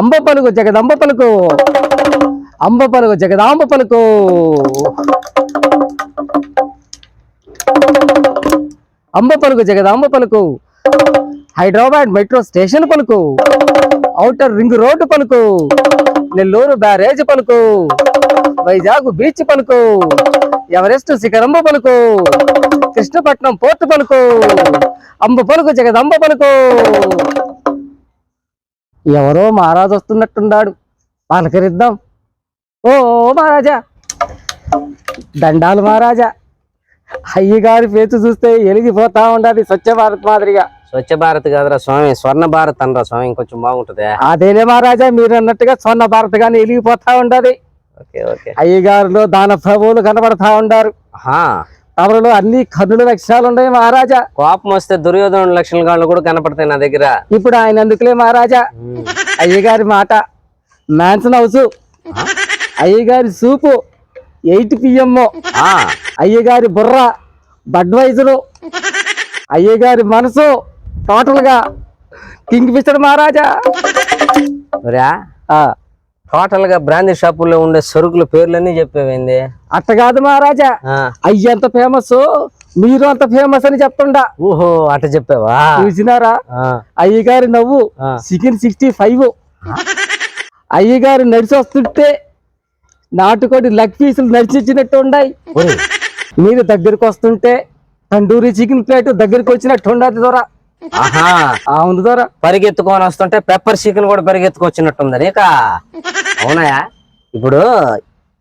అంబ పలుకు జగదంబ పలుకు. అంబ పలుకు జగదాంబ పలుకు. అంబ పలుకు జగదాంబ పలుకు. హైదరాబాద్ మెట్రో స్టేషన్ పలుకు. ఔటర్ రింగ్ రోడ్డు పలుకు. నెల్లూరు బ్యారేజ్ పలుకు. వైజాగ్ బీచ్ పలుకు. ఎవరెస్ట్ శిఖరంబ పలుకు. కృష్ణపట్నం పోర్టు పలుకు. అంబ పలుకు జగదంబ పలుకు. ఎవరో మహారాజు వస్తున్నట్టున్నాడు. పలకరిద్దాం. ఓ మహారాజా. దండాలు మహారాజా. అయ్యగారి పేచు చూస్తే ఎలిగిపోతా ఉండాలి స్వచ్ఛ భారత్ మాదిరిగా. స్వచ్ఛ భారత్ కాదురా స్వామి స్వర్ణ భారత్ అనరా స్వామి ఇంకొంచెం బాగుంటది. అదేలే మహారాజా మీరు అన్నట్టుగా స్వర్ణ భారత్ గాని ఎలిగిపోతా ఉండాలి ఓకే ఓకే. అయ్యగారులో దాన ప్రభువులు కనబడతా ఉండారు. తమలో అన్ని కన్నుల లక్ష్యాలు ఉన్నాయి మహారాజా. కోపం వస్తే దుర్యోధన లక్షణ గాళ్ళు కూడా కనపడతాయి నా దగ్గర. ఇప్పుడు ఆయన అందుకులే మహారాజా? అయ్యగారి మాట. Mansion house. అయ్యగారి సూపు. Eight PM. ఆ, అయ్యగారి బుర్ర. బడ్వైజరు. అయ్యగారి మనసు. టోటల్గా కింగ్ ఫిషర్ మహారాజా. ఒరా ఆ, టోటల్గా బ్రాందీ షాపుల్లో ఉండే సరుకుల పేర్లన్నీ చెప్పేవేంది అట్ట కాదు మహారాజా. ఆ, అయ్య అంత ఫేమస్ మీరు అంత ఫేమస్ అని చెప్తుండా. ఓహో అట చెప్పావా? చూసినారా? అయ్యగారి నవ్వు. Chicken sixty five. అయ్యగారు నడిచి వస్తుంటే నాటుకోటి లగ్ పీసులు నడిచిచ్చినట్టు ఉన్నాయి మీరు దగ్గరికి వస్తుంటే తండూరి చికెన్ ప్లేట్ దగ్గరికి వచ్చినట్టు ఉండదు దొర. అవును దొర పరిగెత్తుకొని వస్తుంటే పెప్పర్ చికెన్ కూడా పరిగెత్తుకొచ్చినట్టుంది నీక అవునాయా? ఇప్పుడు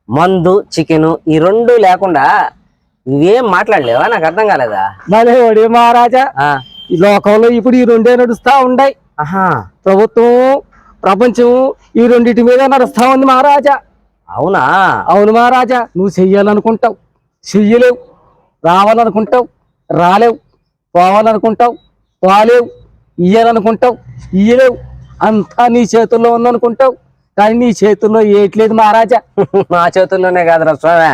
మందు చికెన్ ఈ రెండు లేకుండా ఇవేం మాట్లాడలేవా? నాకు అర్థం కాలేదా? ఒడే మహారాజా ఆ, ఈ లోకంలో ఇప్పుడు ఈ రెండే నడుస్తా ఉన్నాయి ఆహా. ప్రభుత్వం ప్రపంచం ఈ రెండింటి మీద నడుస్తా ఉంది మహారాజా. అవునా? అవును మహారాజా నువ్వు చెయ్యాలనుకుంటావు. చెయ్యలేవు. రావాలనుకుంటావు. రాలేవు. పోవాలనుకుంటావు. పోలేవు ఇయ్యాలనుకుంటావు ఇయ్యలేవు. అంతా నీ చేతుల్లో ఉందనుకుంటావు. కానీ నీ చేతుల్లో ఏట్లేదు మహారాజా. మా చేతుల్లోనే కాదురా స్వామి.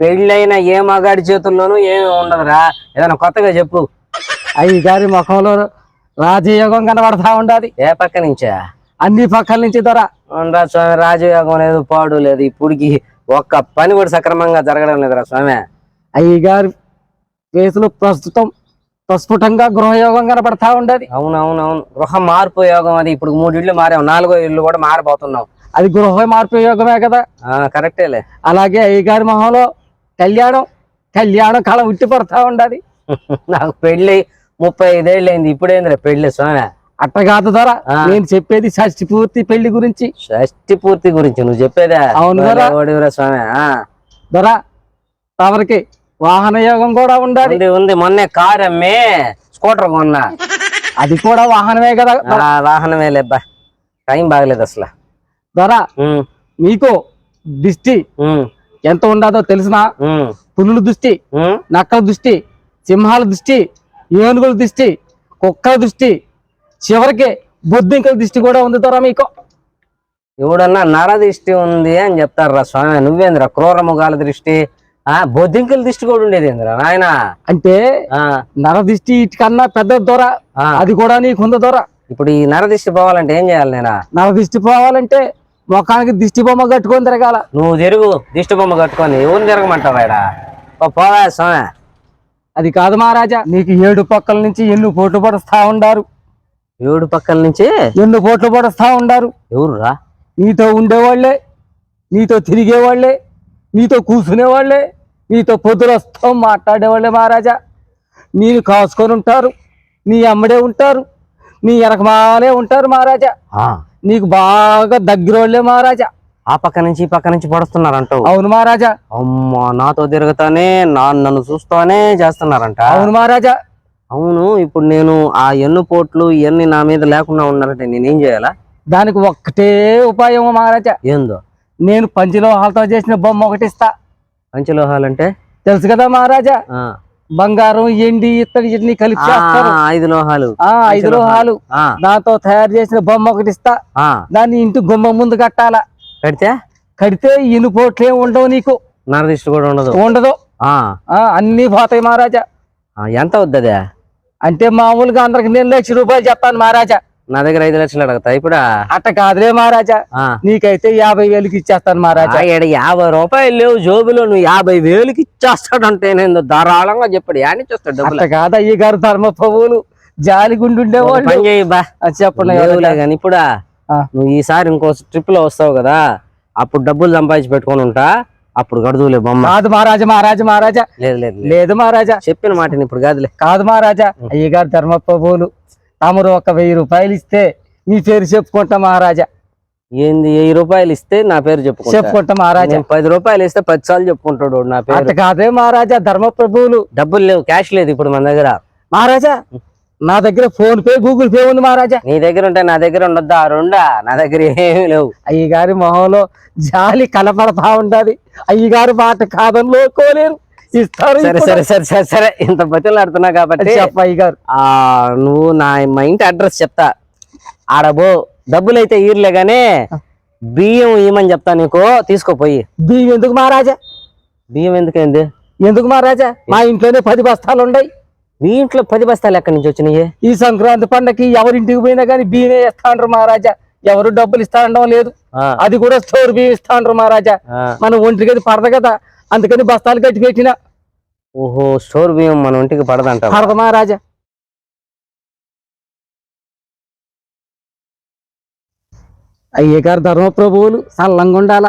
పెళ్ళైన ఏ మగాడి చేతుల్లోనూ ఏమి ఉండదురా. ఏదైనా కొత్తగా చెప్పు. అయ్యగారి ముఖంలో రాజయోగం కనబడతా ఉండాది. ఏ పక్క నుంచా? అన్ని పక్కల నుంచి దొర. ఉండరా స్వామి రాజయోగం లేదు పాడు లేదు. ఇప్పుడుకి ఒక్క పని కూడా సక్రమంగా జరగడం లేదురా స్వామి. అయ్యగారి ఫేసులో ప్రస్తుతం ప్రస్ఫుటంగా గృహయోగం కనబడతా ఉండదు. అవునవునవును. గృహ మార్పు యోగం అది. ఇప్పుడు మూడు ఇళ్ళు మారాం. నాలుగో ఇల్లు కూడా మారబోతున్నాం. అది గృహ మార్పు యోగమే కదా. కరెక్టేలే అలాగే అయ్యగారి మొహంలో కళ్యాణం. కళ్యాణం కళ ఉట్టి పడతా ఉండదు. నాకు పెళ్ళి ముప్పై ఐదేళ్ళు అయింది ఇప్పుడేందిరా పెళ్ళి స్వామి? అట్ట కాదు ద్వారా ఆ. నేను చెప్పేది షష్టి పూర్తి పెళ్ళి గురించి. షష్టి పూర్తి గురించి నువ్వు చెప్పేదా? అవును కదా. స్వామి? ఆ. దొర తమరికి వాహన యోగం కూడా ఉండాలి. ఉంది ఉంది. మొన్నే కార్ అమ్మి స్కూటర్ కొన్నా. అది కూడా వాహనమే కదా. ఆ, వాహనమే లేబ్బా. టైం బాగలేదు అసలు. దొర ఉమ్, మీకు దిష్టి ఉమ్, ఎంత ఉండదో తెలిసిన ఉమ్, పులుల దృష్టి ఉమ్. నక్కల దృష్టి సింహాల దృష్టి ఏనుగుల దృష్టి కుక్కల దృష్టి చివరికి బొద్దింకల దృష్టి కూడా ఉంది దొర మీకు. ఎవడన్నా నరదిష్టి ఉంది అని చెప్తారా స్వామి? నువ్వేంద్రా క్రూర ముఖాల దృష్టి? బొద్దింకల దృష్టి కూడా ఉండేది నాయన. అంటే నర దిష్టి ఇటుకన్నా పెద్ద దొర అది కూడా నీకు ఉంది దొర. ఇప్పుడు ఈ నరదిష్టి పోవాలంటే ఏం చేయాలి నేనా? నర దిష్టి పోవాలంటే ముఖానికి దిష్టి బొమ్మ కట్టుకొని తిరగాల. నువ్వు తిరుగు దిష్టి బొమ్మ కట్టుకొని ఎవరిని తిరగమంటావు ఇక్కడ పోవా స్వామి అది కాదు మహారాజా నీకు ఏడు పక్కల నుంచి ఎన్ని పోట్లు పడుస్తా ఉండారు? ఏడు పక్కల నుంచి? ఎన్ని పోట్లు పడుస్తా ఉండారు? ఎవరురా? నీతో ఉండేవాళ్ళే నీతో తిరిగేవాళ్ళే నీతో కూర్చునేవాళ్ళే నీతో పొద్దురస్తాం మాట్లాడేవాళ్ళే మహారాజా. నీరు కాసుకొని ఉంటారు నీ అమ్మడే ఉంటారు నీ వెనకమాలే ఉంటారు మహారాజా. నీకు బాగా దగ్గరోళ్ళే మహారాజా. ఆ పక్క నుంచి ఈ పక్క నుంచి పడుస్తున్నారంటావు అవును మహారాజా. అమ్మా నాతో తిరుగుతానే నా నన్ను చూస్తానే చేస్తున్నారంట. అవును మహారాజా. అవును ఇప్పుడు నేను ఆ ఎన్ను పోట్లు ఇవన్నీ నా మీద లేకుండా ఉన్నారంటే నేనేం చేయాలా? దానికి ఒక్కటే ఉపాయం మహారాజా. ఏందో? నేను పంచలోహాలతో చేసిన బొమ్మ ఒకటి ఇస్తా. పంచలోహాలంటే తెలుసు కదా మహారాజా? బంగారం ఎండి ఇత్తడి ఇన్ని కలిపి ఐదు లోహాలు ఆ ఐదు లోహాలు దాంతో తయారు చేసిన బొమ్మ ఒకటి ఇస్తా. దాన్ని ఇంటి గుమ్మ ముందు కట్టాల. పెడితే కడితే ఇనుపోట్లు ఉండవు నీకు. నరదిష్టి కూడా ఉండదు. ఉండదు. అన్ని పోతాయి మహారాజా. ఎంత అవుద్దదే అంటే మామూలుగా అందరికి నేను లక్ష రూపాయలు చెప్తాను మహారాజా. నా దగ్గర ఐదు లక్షలు అడగతా. ఇప్పుడు? అట్ట కాదులే మహారాజా. నీకైతే యాభై వేలకి ఇచ్చేస్తాను మహారాజా. యాభై రూపాయలు లేవు జోబులో నువ్వు యాభై వేలుకి ఇచ్చేస్తాడంటే నేను ధారాళంగా చెప్పాడు. యాని చూస్తాడు డబ్బులు? అట్ట కాదు అయ్య గారు ధర్మ ప్రభువులు జాలి గుండుండేవాళ్ళు పని చేయి బా. చెప్పండి కానీ ఇప్పుడు. నువ్వు ఈసారి ఇంకో ట్రిప్లో వస్తావు కదా అప్పుడు డబ్బులు సంపాదించి పెట్టుకొని ఉంటా. అప్పుడు గడుదులే బొమ్మ. కాదు మహారాజా మహారాజా మహారాజా. లేదు లేదు లేదు. మహారాజా. చెప్పిన మాట ఇప్పుడు కాదులే. కాదు మహారాజా. అయ్యగారు ధర్మ ప్రభువులు తమరు ఒక వెయ్యి రూపాయలు ఇస్తే మీ పేరు చెప్పుకుంటా మహారాజా. ఏంది వెయ్యి రూపాయలు ఇస్తే నా పేరు చెప్పుకుంటా? చెప్పుకుంటా మహారాజా. నేను పది రూపాయలు ఇస్తే పది సార్లు చెప్పుకుంటాడు వాడు నా అట్ట పేరు కాదే మహారాజా ధర్మ ప్రభువులు. డబ్బులు లేవు క్యాష్ లేదు ఇప్పుడు మన దగ్గర. మహారాజా నా దగ్గర ఫోన్ పే గూగుల్ పే ఉంది మహారాజా. నీ దగ్గర ఉంటే నా దగ్గర ఉండొద్దా ఆ రెండా నా దగ్గర ఏమీ లేవు. అయ్యగారి మొహంలో జాలి కనపడతా ఉంటది అయ్యగారు మాట కాదని కోలేరు ఇస్తారు సరే. సరే సరే సరే సరే. ఇంత బతులాడుతున్నా కాబట్టి చెప్ప అయ్యగారు ఆ నువ్వు నా మా ఇంటి అడ్రస్ చెప్తా. ఆడబో డబ్బులు అయితే ఈర్లే గానీ బియ్యం ఇవ్వమని చెప్తా నీకు. తీసుకోపోయి బియ్యం ఎందుకు మహారాజా? బియ్యం ఎందుకైంది? ఎందుకు మహారాజా? మా ఇంట్లోనే పది బస్తాలు ఉన్నాయి మీ ఇంట్లో పది బస్తాలు ఎక్కడి నుంచి వచ్చినాయి? ఈ సంక్రాంతి పండగకి ఎవరింటికి పోయినా కానీ బియ్యమే ఇస్తాండ్రు మహారాజా. ఎవరు డబ్బులు ఇస్తా అనడం లేదు అది కూడా స్టోర్ బియ్యం ఇస్తాండ్రు మహారాజా. మన ఒంటికి అది పడదు కదా. అందుకని బస్తాలు కట్టి పెట్టిన. ఓహో స్టోర్ బియ్యం మన ఒంటికి పడదంట పడదు మహారాజా. అయ్యగారు ధర్మ ప్రభువులు సల్లంగా ఉండాల.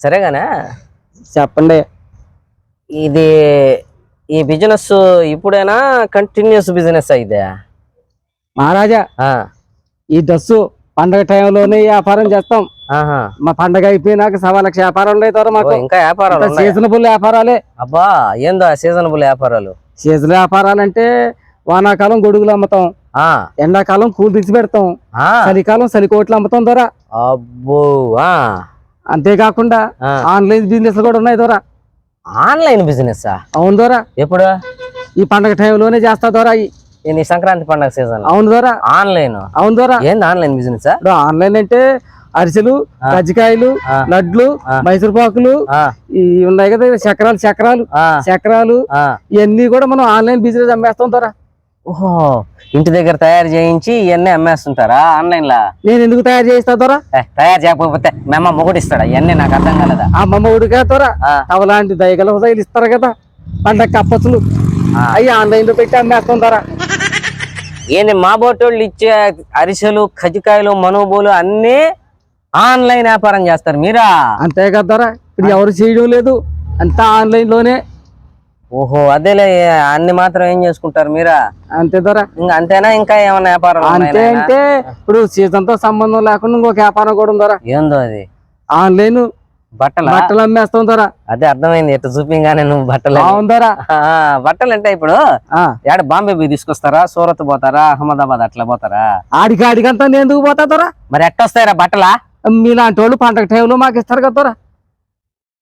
సరేగానే? చెప్పండి. ఇది ఈ బిజినెస్ ఇప్పుడైనా? కంటిన్యూస్ బిజినెస్ అయితే మహారాజా ఈ దస్సు పండగ టైంలోనే వ్యాపారం చేస్తాం. మా పండగ అయిపోయినాక సవా లక్ష వ్యాపారం మాకు. ఇంకా వ్యాపారాలు? సీజనబుల్ వ్యాపారాలే. అబ్బా ఏందో సీజనబుల్ వ్యాపారాలు? సీజనల్ వ్యాపారాలు అంటే వానాకాలం గొడుగులు అమ్ముతాం. ఎండాకాలం కూల్ డ్రింక్స్ పెడతాం. చలికాలం చలికోట్లు అమ్ముతాం దొరా అబ్బో అంతేకాకుండా. ఆన్లైన్ బిజినెస్ కూడా ఉన్నాయి దొరా ఆన్లైన్ బిజినెస్ అవును దొరా ఎప్పుడు? ఈ పండగ టైంలోనే చేస్తా దొరా ఈ. సంక్రాంతి పండుగ సీజన్ అవును దొరా ఆన్లైన్. అవును దొరా ఏంది ఆన్లైన్ బిజినెస్ ఆన్లైన్ అంటే అరిసెలు కజ్జికాయలు. లడ్లు ఆ. మైసూర్ పాకులు ఈ ఉన్నాయి కదా చక్రాలు చక్రాలు చక్రాలు ఇవన్నీ కూడా మనం ఆన్లైన్ బిజినెస్ అమ్మేస్తాం దొరా ఓహో ఇంటి దగ్గర తయారు చేయించి ఇవన్నీ అమ్మేస్తుంటారా ఆన్లైన్ లా? నేను ఎందుకు తయారు చేస్తా దొరా ఏ, తయారు చేయకపోతే మేమ మొగుడు ఇస్తాడా ఇవన్నీ నాకు అర్థం కాలేదా? ఆ దొరా ఆ, అవలాంటి దయగల హృదయాలు ఇస్తారు కదా పండగ కప్పసులు ఆ. అవి ఆన్లైన్లో పెట్టి అమ్మేస్తాం దొరా ఏంది మా బోటోళ్ళు ఇచ్చే అరిసెలు కజ్జికాయలు మనోబోలు అన్నీ ఆన్లైన్ వ్యాపారం చేస్తారు. మీరా? అంతే కదా ఇప్పుడు ఎవరు చేయడం లేదు. అంతా ఆన్లైన్లోనే. ఓహో అదేలే. అన్ని మాత్రం ఏం చేసుకుంటారు మీరా? అంతే దొరా ఇంకా అంతేనా? ఇంకా ఏమన్నా వ్యాపారం అంతే అంటే ఇప్పుడు సీజన్తో సంబంధం లేకుండా ఇంకొక వ్యాపారం కూడా ఉందరా ఏందో అది? ఆన్లైన్ బట్టల బట్టలు అమ్మేస్తాం అదే అర్థమైంది ఎట్లా చూపింగానే నువ్వు బట్టలు బాగుందరా బట్టలు అంటే ఇప్పుడు ఆ, యాడ బాంబే పోయి తీసుకొస్తారా సూరత్ పోతారా అహ్మదాబాద్ అట్లా పోతారా ఆడికి ఆడికంతా నేను ఎందుకు పోతా దొరా మరి ఎట్టొస్తాయిరా బట్టలా మీలాంటి వాళ్ళు పండగ టైంలో మాకు ఇస్తారు కదా దొరా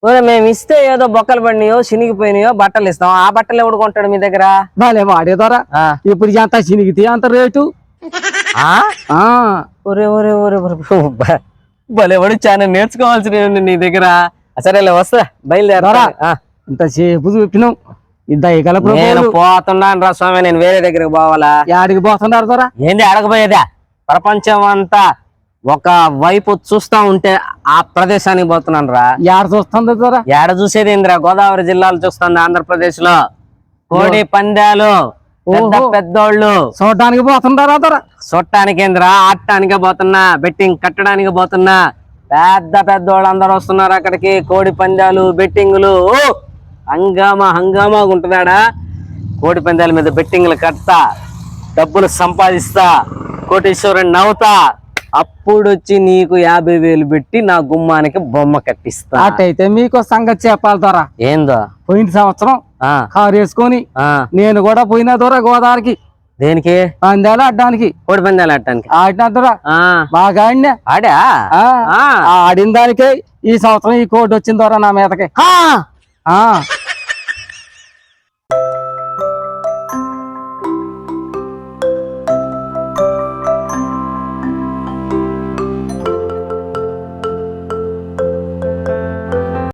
ఓరే మేము ఇస్తే ఏదో బొక్కలు పడినాయో చినిగిపోయినాయో బట్టలు ఇస్తాం ఆ బట్టలు ఎవడు కొంటాడు మీ దగ్గర బాలే వాడే దొరా ఆ. ఇప్పుడు ఎంత చినిగితే అంత రేటు ఒరే ఒరే ఒరే భలేవాడు చాలా నేర్చుకోవాల్సిన నీ దగ్గర. సరేలే వస్తా. బయలుదేరా ఇంతసేపు చూపినాం నేను పోతున్నాను రా స్వామి నేను వేరే దగ్గరికి పోవాలా? యాడికి పోతున్నారు దొరా? ఏంది అడగబోయేదా? ప్రపంచం అంతా ఒక వైపు చూస్తా ఉంటే ఆ ప్రదేశానికి పోతున్నాను రా యాడ చూస్తుంది దొరా? ఏడ చూసేది ఏందిరా? గోదావరి జిల్లాలో చూస్తుంది ఆంధ్రప్రదేశ్లో కోడి పందాలు. పెద్దోళ్ళు. చూడడానికి పోతున్నారా దొరా చుట్టానికి ఏందిరా ఆడటానికే పోతున్నా. బెట్టింగ్ కట్టడానికి పోతున్నా. పెద్ద పెద్దోళ్ళు అందరూ వస్తున్నారు అక్కడికి. కోడి పందాలు బెట్టింగులు. హంగామా హంగామాగా ఉంటుందాడా కోడి పందాల మీద బెట్టింగ్లు కడతా. డబ్బులు సంపాదిస్తా. కోటీశ్వరుని నవ్వుతా. అప్పుడు వచ్చి నీకు యాభై వేలు పెట్టి నా గుమ్మానికి బొమ్మ కట్టిస్తా. అటైతే మీకు సంగతి చెప్పాలి దొరా ఏందో? పోయిన సంవత్సరం కారు వేసుకొని ఆ. నేను కూడా పోయినా దొరా గోదావరికి. దేనికి? పందాలు ఆడడానికి. కోడి పందాలు ఆడటానికి. ఆడినా దొరా. ఆ. బాగా ఆడినా. ఆడా? ఆ, ఆ. ఆ ఆడిన దానికే ఈ సంవత్సరం ఈ కోటి వచ్చింది దొరా నా మీదకి.